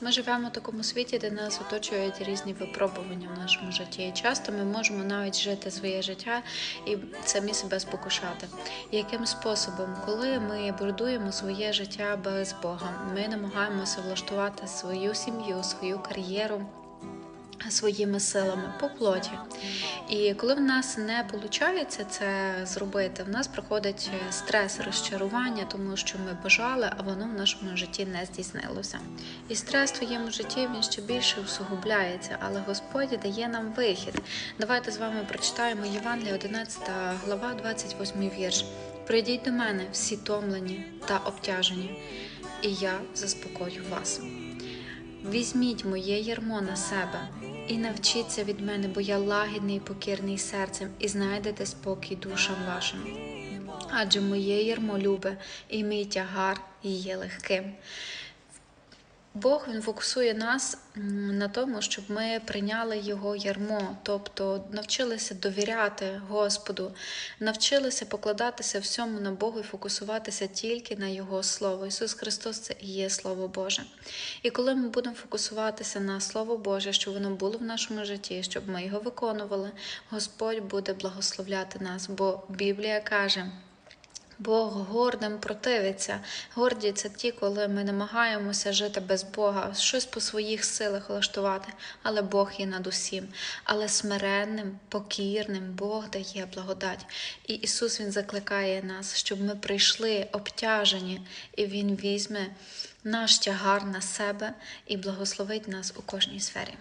Ми живемо в такому світі, де нас оточують різні випробування в нашому житті. І часто ми можемо навіть жити своє життя і самі себе спокушати. Яким способом, коли ми будуємо своє життя без Бога, ми намагаємося влаштувати свою сім'ю, свою кар'єру. Своїми силами по плоті. І коли в нас не виходить це зробити, в нас приходить стрес, розчарування, тому що ми бажали, а воно в нашому житті не здійснилося. І стрес в твоєму житті він ще більше усугубляється, але Господь дає нам вихід. Давайте з вами прочитаємо Євангелія, 11 глава, 28 вірш. Прийдіть до мене, всі томлені та обтяжені, і я заспокою вас. Візьміть моє ярмо на себе і навчіться від мене, бо я лагідний і покірний серцем, і знайдете спокій душам вашим. Адже моє ярмо любе, і мій тягар є легким. Бог він фокусує нас на тому, щоб ми прийняли його ярмо, тобто навчилися довіряти Господу, навчилися покладатися всьому на Бога і фокусуватися тільки на Його Слово. Ісус Христос це і є Слово Боже. І коли ми будемо фокусуватися на Слово Боже, щоб воно було в нашому житті, щоб ми його виконували, Господь буде благословляти нас, бо Біблія каже. Бог гордим противиться. Горді це ті, коли ми намагаємося жити без Бога, щось по своїх силах влаштувати, але Бог є над усім. Але смиренним, покірним Бог дає благодать. І Ісус Він закликає нас, щоб ми прийшли обтяжені, і Він візьме наш тягар на себе і благословить нас у кожній сфері.